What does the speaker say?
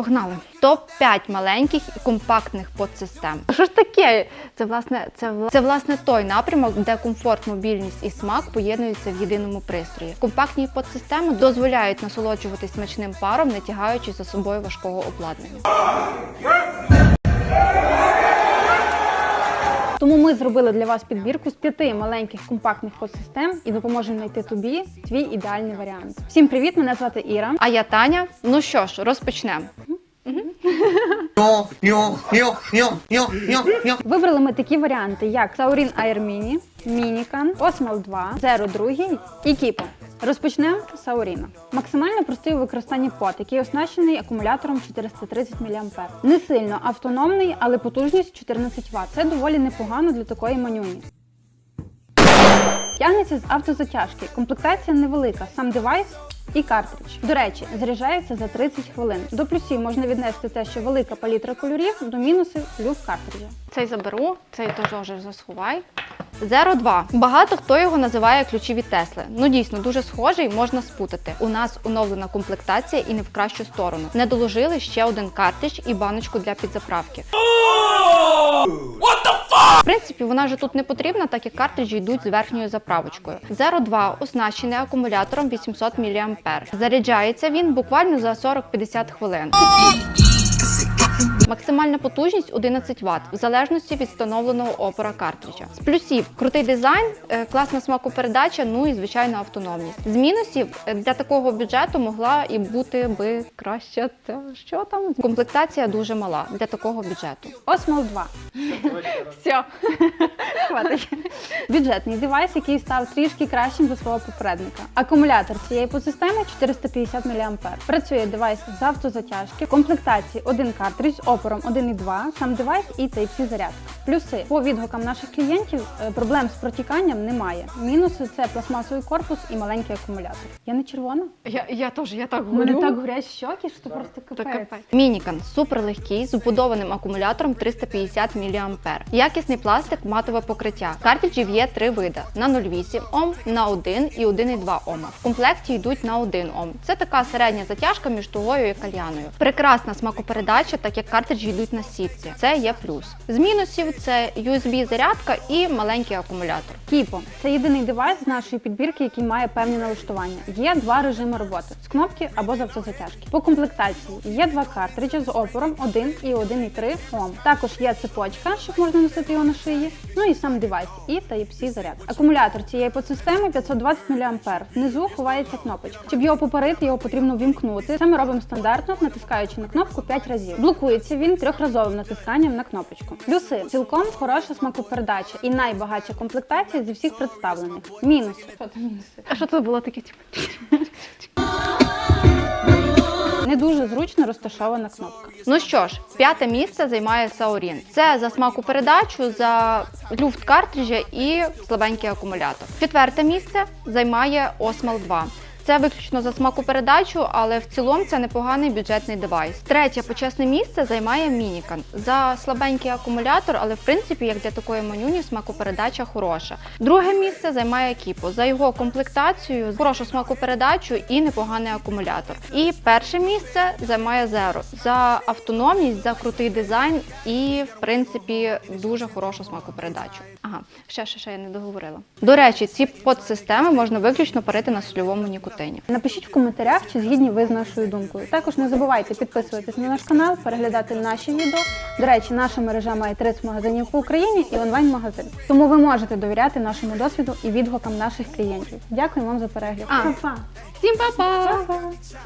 Погнали. Топ-5 маленьких і компактних подсистем. Що ж таке? Це власне, це, це власне той напрямок, де комфорт, мобільність і смак поєднуються в єдиному пристрої. Компактні подсистеми дозволяють насолоджуватись смачним паром, не тягаючи за собою важкого обладнання. Тому ми зробили для вас підбірку з п'яти маленьких компактних подсистем і допоможемо знайти тобі твій ідеальний варіант. Всім привіт! Мене звати Іра. А я Таня. Ну що ж, розпочнемо. Вибрали ми такі варіанти, як Air Mini, Minican, Osmel 2, Zero 2 і Kipo. Розпочнемо з Saurina. Максимально простий у використанні пот, який оснащений акумулятором 430 мА. Не сильно автономний, але потужність 14 Вт. Це доволі непогано для такої манюні. Тягнеться з автозатяжки. Комплектація невелика, сам девайс і картридж. До речі, заряджається за 30 хвилин. До плюсів можна віднести те, що велика палітра кольорів, до мінусів люк картриджа. Цей заберу, цей теж вже засховай. Zero 2. Багато хто його називає ключі від Тесли. Ну дійсно дуже схожий, можна спутати. У нас оновлена комплектація і не в кращу сторону. Не доложили ще один картридж і баночку для підзаправки. В принципі, вона ж тут не потрібна, так як картриджі йдуть з верхньою заправочкою. Zero 2 оснащений акумулятором 800 мА. Заряджається він буквально за 40-50 хвилин. Максимальна потужність 11 Вт, в залежності від встановленого опора картриджа. З плюсів крутий дизайн, е, класна смакопередача, ну і звичайно автономність. З мінусів е, для такого бюджету могла і бути би краще. Та що там? Комплектація дуже мала для такого бюджету. Osmol 2. Все. Хватить. Бюджетний девайс, який став трішки кращим за свого попередника. Акумулятор цієї подсистеми 450 мА. Працює девайс з автозатяжки. Комплектації один картридж з опором 1,2, сам девайс і Type-C зарядка. Плюси по відгукам наших клієнтів е, проблем з протіканням немає. Мінуси це пластмасовий корпус і маленький акумулятор. Я не червона? Я, я теж я так У мене так горять щоки, що це просто капець. Мінікан суперлегкий з вбудованим акумулятором 350 мА. Якісний пластик, матове покриття. Картриджів є три види: на 0,8 Ом, на 1 і 1,2 Ома. В комплекті йдуть на 1 Ом. Це така середня затяжка між тугою і кальяною. Прекрасна смакопередача, так як картриджі йдуть на сітці. Це є плюс. З мінусів це USB зарядка і маленький акумулятор. Кіпо це єдиний девайс з нашої підбірки, який має певні налаштування. Є два режими роботи з кнопки або з автозатяжки. По комплектації є два картриджі з опором 1 і 1,3 Ом. Також є цепочка, щоб можна носити його на шиї. Ну і сам девайс, і Type-C заряд. Акумулятор цієї подсистеми 520 мА. Внизу ховається кнопочка. Щоб його попарити, його потрібно вімкнути. Це ми робимо стандартно, натискаючи на кнопку 5 разів. Блокується він трьохразовим натисканням на кнопочку. Плюси цілком хороша смакопередача і найбагатша комплектація зі всіх представлених. Мінуси. Що там мінуси? А що це було таке? Не дуже зручно розташована кнопка. Ну що ж, п'яте місце займає Саурін. Це за смакопередачу, за люфт картриджа і слабенький акумулятор. Четверте місце займає Osmel 2. Це виключно за смакопередачу, але в цілому це непоганий бюджетний девайс. Третє почесне місце займає Мінікан за слабенький акумулятор, але в принципі, як для такої манюні, смакопередача хороша. Друге місце займає Кіпо за його комплектацію, хорошу смакопередачу і непоганий акумулятор. І перше місце займає Zero за автономність, за крутий дизайн і, в принципі, дуже хорошу смакопередачу. Ага, ще ще ще я не договорила. До речі, ці подсистеми можна виключно парити на сольовому нікотині. Напишіть в коментарях, чи згідні ви з нашою думкою. Також не забувайте підписуватись на наш канал, переглядати наші відео. До речі, наша мережа має 30 магазинів по Україні і онлайн-магазин. Тому ви можете довіряти нашому досвіду і відгукам наших клієнтів. Дякую вам за перегляд. А. Па-па! Всім па-па! Па-па!